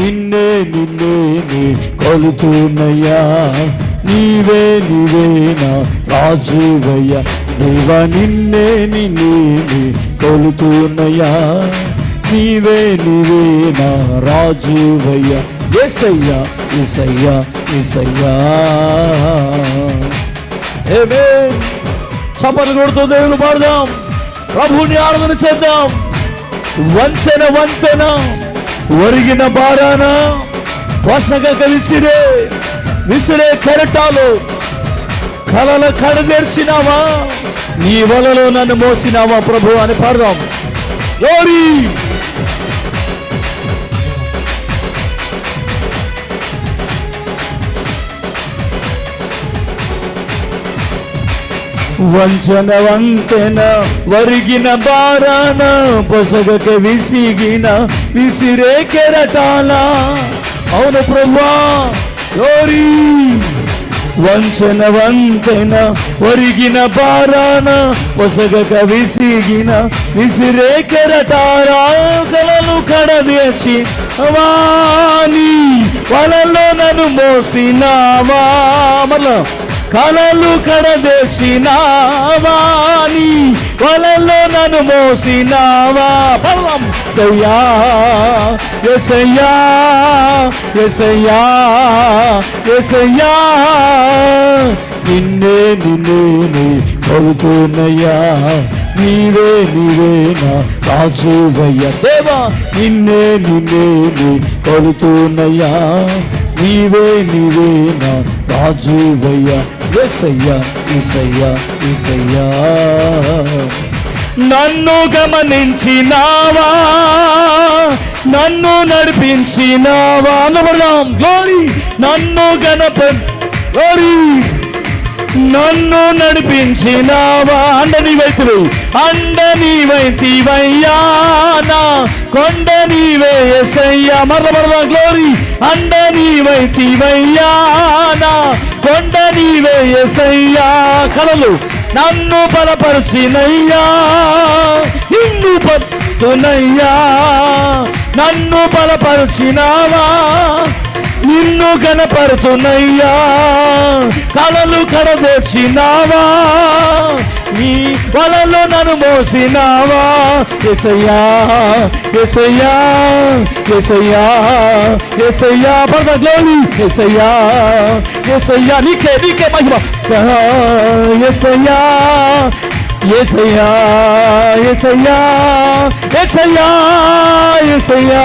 నిన్నే నిన్నే నీ కొలుతున్నయ్యా నీవే నీవేనా రాజువయ్యా. దేవా నిన్నే నిన్నే నీ కొలుతున్నయ్యా నీవే నీవేనా రాజువయ్యా. ఎసయ్యా ఎసయ్యా ఎసయ్యా ఏమే? కొడుతూ దేవుని పాడదాం. ప్రభుని ఆరాధన చేద్దాం. వంచన వంతెన. ఒరిగిన బారాన పొసగక కలిసిరే విసిరే కెరటాలు. కలల కడదేర్చినావా నీ వలలో నన్ను మోసినావా ప్రభు అని పాడదాం. glory వంచన వంతెన వరిగిన బారాన పొసగకే విసిగిన విసిరే కెరటాల. అవును ప్రభా వంచన వంతెన ఒరిగిన బారాన పొసగక విసిగిన విసిరే కెరటారా కలలు వాని వాలలో నన్ను మోసినావా? వామల కలలు కడదేసినావాని వలలో నన్ను మోసినావా? బలం సయ్యా ఎసయ్యా ఎసయ్యా ఎసయ్యా నిన్నే నిన్నే నీ కొలుతున్నయ్యా నీవే నీవే నా రాజువయ్య. దేవా నిన్నే నిన్నే నీ కొలుతున్నయ్యా నీవే నీవే నా రాజువయ్యా. ఎసయ్యా ఎసయ్యా ఎసయ్యా నన్ను గమనించినావా? నన్ను నడిపించినావా? అనబడదాం గ్లోరీ నన్ను గణప గ్లోరీ నన్ను నడిపించినావా? అండని వైపులు అండని వైతివయ్యా నా కొండ నీవే ఎసయ్యా మరల మరల గ్లోరీ అండని వైతివయ్యా ఎసయ్యా కలలు నన్ను బలపరిచినయ్యా నిన్ను పట్టునయ్యా నన్ను బలపరిచినావా? నిన్ను కనపడుతున్నయ్యా కలలు కడదొచ్చినావా నీ వలలో నన్ను మోసినావా? ఎసయ్యా ఎసయ్యా ఎసయ్యా ఎసయ్యా పద ఎసయ్యా ఎసయ్యా నీకే నీకే మహిమ. ఎసయ్యా ఎసయ్యా ఎసయ్యా ఎసయ్యా ఎసయ్యా